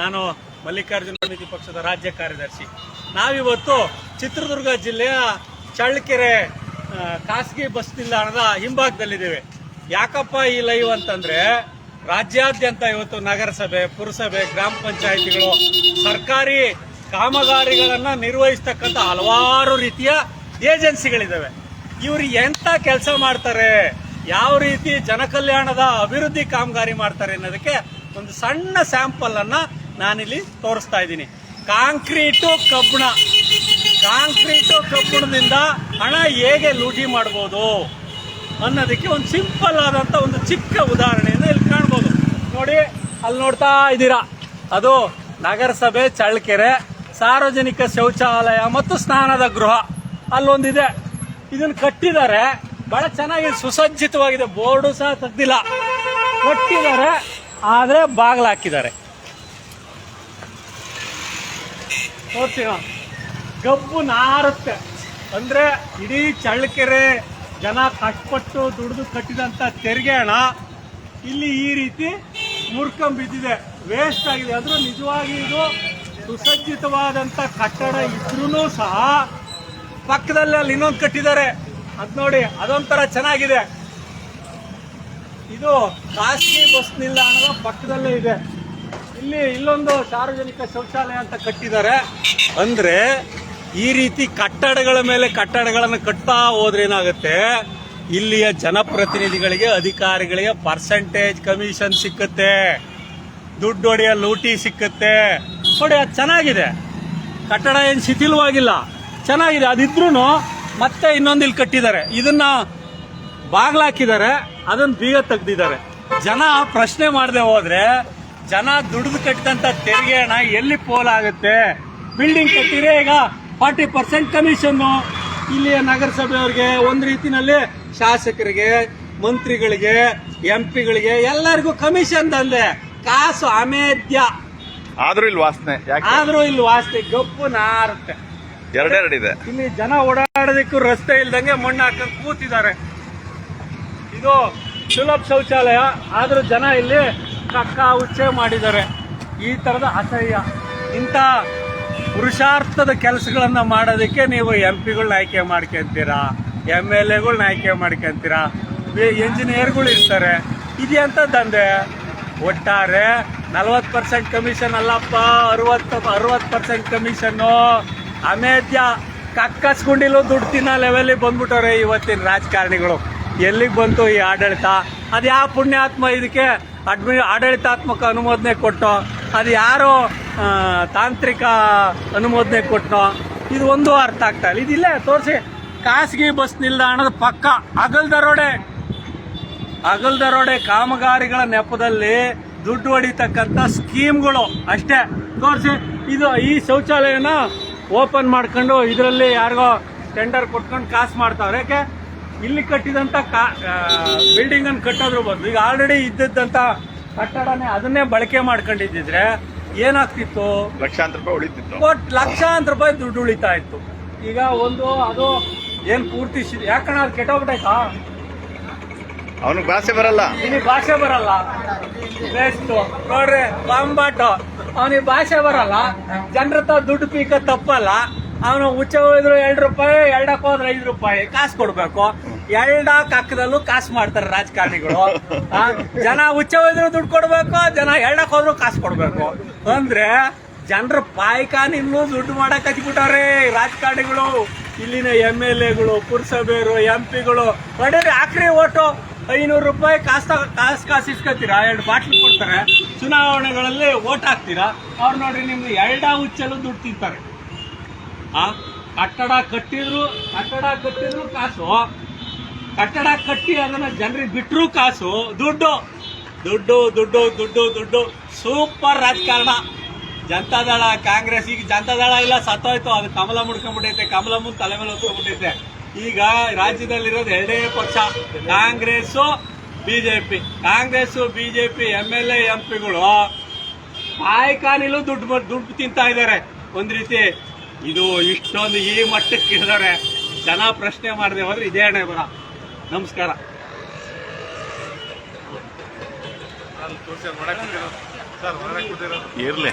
ನಾನು ಮಲ್ಲಿಕಾರ್ಜುನ ಸಮಿತಿ ಪಕ್ಷದ ರಾಜ್ಯ ಕಾರ್ಯದರ್ಶಿ. ನಾವಿವತ್ತು ಚಿತ್ರದುರ್ಗ ಜಿಲ್ಲೆಯ ಚಳ್ಳಕೆರೆ ಖಾಸಗಿ ಬಸ್ ನಿಲ್ದಾಣದ ಹಿಂಭಾಗದಲ್ಲಿದ್ದೇವೆ. ಯಾಕಪ್ಪ ಈ ಲೈವ್ ಅಂತಂದ್ರೆ ರಾಜ್ಯಾದ್ಯಂತ ಇವತ್ತು ನಗರಸಭೆ, ಪುರಸಭೆ, ಗ್ರಾಮ ಪಂಚಾಯಿತಿಗಳು ಸರ್ಕಾರಿ ಕಾಮಗಾರಿಗಳನ್ನು ನಿರ್ವಹಿಸ್ತಕ್ಕಂಥ ಹಲವಾರು ರೀತಿಯ ಏಜೆನ್ಸಿಗಳಿದ್ದಾವೆ. ಇವರು ಎಂತ ಕೆಲಸ ಮಾಡ್ತಾರೆ, ಯಾವ ರೀತಿ ಜನಕಲ್ಯಾಣದ ಅಭಿವೃದ್ಧಿ ಕಾಮಗಾರಿ ಮಾಡ್ತಾರೆ ಅನ್ನೋದಕ್ಕೆ ಒಂದು ಸಣ್ಣ ಸ್ಯಾಂಪಲ್ ಅನ್ನ ನಾನಿಲ್ಲಿ ತೋರಿಸ್ತಾ ಇದ್ದೀನಿ. ಕಾಂಕ್ರೀಟು ಕಬ್ಬಣ. ಕಾಂಕ್ರೀಟು ಕಬ್ಬಣದಿಂದ ಹಣ ಹೇಗೆ ಲೂಟಿ ಮಾಡ್ಬೋದು ಅನ್ನೋದಕ್ಕೆ ಒಂದು ಸಿಂಪಲ್ ಆದಂಥ ಒಂದು ಚಿಕ್ಕ ಉದಾಹರಣೆಯನ್ನು ಇಲ್ಲಿ ಕಾಣ್ಬೋದು. ನೋಡಿ, ಅಲ್ಲಿ ನೋಡ್ತಾ ಇದ್ದೀರಾ. ಅದು ನಗರಸಭೆ ಚಳ್ಳಕೆರೆ, ಸಾರ್ವಜನಿಕ ಶೌಚಾಲಯ ಮತ್ತು ಸ್ನಾನದ ಗೃಹ. ಅಲ್ಲೊಂದಿದೆ. ಇದನ್ನು ಕಟ್ಟಿದ್ದಾರೆ. ಬಹಳ ಚೆನ್ನಾಗಿ ಸುಸಜ್ಜಿತವಾಗಿದೆ. ಬೋರ್ಡು ಸಹ ತೆಗ್ದಿಲ್ಲ. ಕಟ್ಟಿದ್ದಾರೆ. ಆದರೆ ಬಾಗಿಲು ಹಾಕಿದ್ದಾರೆ. ತೋರ್ಸಿನ ಗಬ್ಬು ನಾರುತ್ತೆ. ಅಂದ್ರೆ ಇಡೀ ಚಳ್ಳಕೆರೆ ಜನ ಕಷ್ಟಪಟ್ಟು ದುಡಿದು ಕಟ್ಟಿದಂತ ತೆರಿಗೆ ಹಣ ಇಲ್ಲಿ ಈ ರೀತಿ ಮುರ್ಕೊಂಬಿದ್ದಿದೆ ವೇಸ್ಟ್ ಆಗಿದೆ. ಆದ್ರೂ ನಿಜವಾಗಿ ಇದು ಸುಸಜ್ಜಿತವಾದಂಥ ಕಟ್ಟಡ ಇದ್ರೂ ಸಹ ಪಕ್ಕದಲ್ಲಿ ಅಲ್ಲಿ ಇನ್ನೊಂದು ಕಟ್ಟಿದ್ದಾರೆ. ಅದ್ ನೋಡಿ, ಅದೊಂಥರ ಚೆನ್ನಾಗಿದೆ. ಇದು ಖಾಸಗಿ ಬಸ್ ನಿಲ್ದಾಣದ ಪಕ್ಕದಲ್ಲೇ ಇದೆ. ಇಲ್ಲಿ ಇಲ್ಲೊಂದು ಸಾರ್ವಜನಿಕ ಶೌಚಾಲಯ ಅಂತ ಕಟ್ಟಿದ್ದಾರೆ. ಅಂದ್ರೆ ಈ ರೀತಿ ಕಟ್ಟಡಗಳ ಮೇಲೆ ಕಟ್ಟಡಗಳನ್ನು ಕಟ್ತಾ ಹೋದ್ರೆ ಏನಾಗುತ್ತೆ? ಇಲ್ಲಿಯ ಜನಪ್ರತಿನಿಧಿಗಳಿಗೆ, ಅಧಿಕಾರಿಗಳಿಗೆ ಪರ್ಸೆಂಟೇಜ್ ಕಮಿಷನ್ ಸಿಕ್ಕುತ್ತೆ. ದುಡ್ಡು ಹೊಡೆಯ ಲೂಟಿ ಸಿಕ್ಕುತ್ತೆ. ನೋಡಿ ಅದು ಚೆನ್ನಾಗಿದೆ. ಕಟ್ಟಡ ಏನು ಶಿಥಿಲವಾಗಿಲ್ಲ. ಚೆನ್ನಾಗಿದೆ. ಅದಿದ್ರೂ ಮತ್ತೆ ಇನ್ನೊಂದು ಇಲ್ಲಿ ಕಟ್ಟಿದ್ದಾರೆ. ಇದನ್ನ ಬಾಗ್ಲಾಕಿದ್ದಾರೆ. ಅದನ್ನು ಬೀಗ ತೆಗ್ದಿದ್ದಾರೆ. ಜನ ಪ್ರಶ್ನೆ ಮಾಡದೆ ಹೋದ್ರೆ ಜನ ದುಡಿದು ಕಟ್ಟಿದಂತ ತೆರಿಗೆ ಹಣ ಎಲ್ಲಿ ಪೋಲಾಗುತ್ತೆ ಬಿಲ್ಡಿಂಗ್ ಕಟ್ಟಿದ್ರೆ ಈಗ ಫಾರ್ಟಿ ಪರ್ಸೆಂಟ್ ಕಮಿಷನ್ ಇಲ್ಲಿಯ ನಗರಸಭೆಯವ್ರಿಗೆ ಒಂದು ರೀತಿನಲ್ಲಿ ಶಾಸಕರಿಗೆ ಮಂತ್ರಿಗಳಿಗೆ ಎಂ ಪಿಗಳಿಗೆ ಎಲ್ಲರಿಗೂ ಕಮಿಷನ್ ತಂದೆ. ಕಾಸು ಅಮೇಧ್ಯ. ಆದ್ರೂ ಇಲ್ಲಿ ವಾಸನೆ. ಆದ್ರೂ ಇಲ್ಲಿ ವಾಸನೆ. ಗಪ್ಪು ನಾರುತ್ತೆ. ಎರಡೆರಡಿದೆ. ಇಲ್ಲಿ ಜನ ಓಡಾಡೋದಕ್ಕೂ ರಸ್ತೆ ಇಲ್ದಂಗೆ ಮಣ್ಣು ಹಾಕೊಂಡು ಕೂತಿದ್ದಾರೆ. ಇದು ಸುಲಭ ಶೌಚಾಲಯ ಆದ್ರೂ ಜನ ಇಲ್ಲಿ ಕಕ್ಕ ಉಚ್ಚೆ ಮಾಡಿದ್ದಾರೆ. ಈ ತರದ ಅಸಹ್ಯ. ಇಂಥ ಪುರುಷಾರ್ಥದ ಕೆಲಸಗಳನ್ನು ಮಾಡೋದಕ್ಕೆ ನೀವು ಎಂ ಪಿಗಳನ್ನ ಆಯ್ಕೆ ಮಾಡ್ಕೊಂತೀರಾ? ಎಂ ಎಲ್ ಎಗಳನ್ನ ಆಯ್ಕೆ ಮಾಡ್ಕೊಂತೀರಾ? ಎಂಜಿನಿಯರ್ಗಳು ಇರ್ತಾರೆ. ಇದೆಂತ ದಂಧೆ? ಒಟ್ಟಾರೆ ನಲವತ್ತು ಪರ್ಸೆಂಟ್ ಕಮಿಷನ್ ಅಲ್ಲಪ್ಪ. ಅರವತ್ತು ಅರವತ್ತು ಪರ್ಸೆಂಟ್ ಕಮಿಷನ್ನು ಅಮೇಧ್ಯ ಕಕ್ಕಸ್ಕೊಂಡಿಲ್ಲೋ ದುಡ್ಡು ತಿನ್ನೋ ಲೆವೆಲಿಗೆ ಬಂದ್ಬಿಟ್ಟವ್ರೆ ಇವತ್ತಿನ ರಾಜಕಾರಣಿಗಳು. ಎಲ್ಲಿಗೆ ಬಂತು ಈ ಆಡಳಿತ? ಅದು ಯಾವ ಪುಣ್ಯಾತ್ಮ ಇದಕ್ಕೆ ಅಡ್ಮಿ ಆಡಳಿತಾತ್ಮಕ ಅನುಮೋದನೆ ಕೊಟ್ಟೋ, ಅದು ಯಾರೋ ತಾಂತ್ರಿಕ ಅನುಮೋದನೆ ಕೊಟ್ಟನೋ ಇದು ಒಂದು ಅರ್ಥ ಆಗ್ತಾ ಇಲ್ಲ. ಇದಿಲ್ಲ, ತೋರಿಸಿ. ಖಾಸಗಿ ಬಸ್ ನಿಲ್ದಾಣದ ಪಕ್ಕ ಅಗಲ್ ದರೋಡೆ ಅಗಲ್ ದರೋಡೆ ಕಾಮಗಾರಿಗಳ ನೆಪದಲ್ಲಿ ದುಡ್ಡು ಹೊಡಿತಕ್ಕಂಥ ಸ್ಕೀಮ್ಗಳು ಅಷ್ಟೇ. ತೋರಿಸಿ, ಇದು ಈ ಶೌಚಾಲಯನ ಓಪನ್ ಮಾಡ್ಕೊಂಡು ಇದರಲ್ಲಿ ಯಾರಿಗೋ ಟೆಂಡರ್ ಕೊಟ್ಕೊಂಡು ಕಾಸು ಮಾಡ್ತಾವ್ರೆ. ಯಾಕೆ? ಇಲ್ಲಿ ಕಟ್ಟಿದಂತ ಬಿಲ್ಡಿಂಗ್ ಅನ್ನು ಕಟ್ಟೋದ್ರ ಬದಲು ಈಗ ಆಲ್ರೆಡಿ ಇದ್ದಂತ ಕಟ್ಟಡನೇ ಅದನ್ನೇ ಬಳಕೆ ಮಾಡ್ಕೊಂಡಿದ್ದಿದ್ರೆ ಏನಾಗ್ತಿತ್ತು? ಲಕ್ಷಾಂತರ ರೂಪಾಯಿ ಉಳಿತಿತ್ತು. ಬಟ್ ಲಕ್ಷಾಂತರ ರೂಪಾಯಿ ದುಡ್ಡು ಉಳಿತಾ ಇತ್ತು. ಈಗ ಒಂದು ಅದು ಏನ್ ಪೂರ್ತಿ ಯಾಕಣ್ಣ ಯಾಕಣ ಅದು ಕೆಟ್ಟೋಗ್ಬಿಟ್ಟಾಯ್ತಾ ಅವನಿಗೆ ಭಾಷೆ ಬರಲ್ಲ. ನಿನಗೆ ಭಾಷೆ ಬರಲ್ಲ? ಬೆಸ್ಟ್ ನೋಡ್ರಿ ಬಾಂಬಾಟ. ಅವನಿಗೆ ಭಾಷೆ ಬರಲ್ಲ. ಜನರ ದುಡ್ಡು ಪೀಕ ತಪ್ಪಲ್ಲ. ಅವನು ಹುಚ್ಚ ಹೋದ್ರು ಎರಡು ರೂಪಾಯಿ, ಎರಡಕ್ಕೆ ಹೋದ್ರೆ ಐದು ರೂಪಾಯಿ. ಕಾಸು ಕೊಡ್ಬೇಕು. ಎರಡ ಕಕ್ಕದಲ್ಲೂ ಕಾಸು ಮಾಡ್ತಾರೆ ರಾಜಕಾರಣಿಗಳು. ಜನ ಹುಚ್ಚ ಹೋದ್ರು ದುಡ್ಡು ಕೊಡ್ಬೇಕು, ಜನ ಎರಡಕ್ಕೆ ಹೋದ್ರು ಕಾಸು ಕೊಡ್ಬೇಕು. ಅಂದ್ರೆ ಜನರ ಪಾಯ್ಕಾನ ಇನ್ನೂ ದುಡ್ಡು ಮಾಡಕ್ ಹಚ್ಬಿಟ್ಟವ್ರೆ ರಾಜಕಾರಣಿಗಳು. ಇಲ್ಲಿನ ಎಂ ಎಲ್ ಎಗಳು ಪುರಸಭೆಯರು ಎಂ ಪಿಗಳು. ಹೊಡೀರಿ ಹಾಕ್ರಿ ಓಟು. ಐನೂರು ರೂಪಾಯಿ ಕಾಸು ಕಾಸು ಕಾಸು ಇಸ್ಕೊತೀರಾ? ಎರಡು ಬಾಟ್ಲು ಕೊಡ್ತಾರೆ. ಚುನಾವಣೆಗಳಲ್ಲಿ ಓಟ್ ಹಾಕ್ತೀರಾ? ಅವ್ರು ನೋಡ್ರಿ ನಿಮ್ದು ಎರಡ ಹುಚ್ಚಲು ದುಡ್ಡು ತಿಂತಾರೆ. ಆ, ಕಟ್ಟಡ ಕಟ್ಟಿದ್ರು ಕಟ್ಟಡ ಕಟ್ಟಿದ್ರು ಕಾಸು. ಕಟ್ಟಡ ಕಟ್ಟಿ ಅದನ್ನ ಜನರಿಗೆ ಬಿಟ್ಟರು ಕಾಸು. ದುಡ್ಡು. ದುಡ್ಡು ದುಡ್ಡು ದುಡ್ಡು ದುಡ್ಡು. ಸೂಪರ್ ರಾಜಕಾರಣ. ಜನತಾದಳ ಕಾಂಗ್ರೆಸ್, ಈಗ ಜನತಾದಳ ಇಲ್ಲ, ಸತ್ತೋಯ್ತು. ಅದು ಕಮಲ ಮುಡ್ಕೊಂಡ್ಬಿಟ್ಟೈತೆ, ಕಮಲ ಮುಂದೆ ತಲೆ ಮೇಲೆ ಹೊತ್ಕೊಂಡ್ಬಿಟ್ಟೈತೆ. ಈಗ ರಾಜ್ಯದಲ್ಲಿರೋದು ಎರಡೇ ಪಕ್ಷ. Congress BJP. Congress BJP, M L A, M ಪಿಗಳು. ದುಡ್ಡು ದುಡ್ಡು ತಿಂತಾ ಇದ್ದಾರೆ. ಒಂದು ರೀತಿ ಇದು ಇಷ್ಟೊಂದು ಈ ಮಟ್ಟಕ್ಕೆ ಇದ್ದಾರೆ ಜನ ಪ್ರಶ್ನೆ ಮಾಡದೆ ಹೋದ್ರೆ ಇದೇ ಹಣೆ ಬರ ನಮಸ್ಕಾರ ಇರ್ಲಿ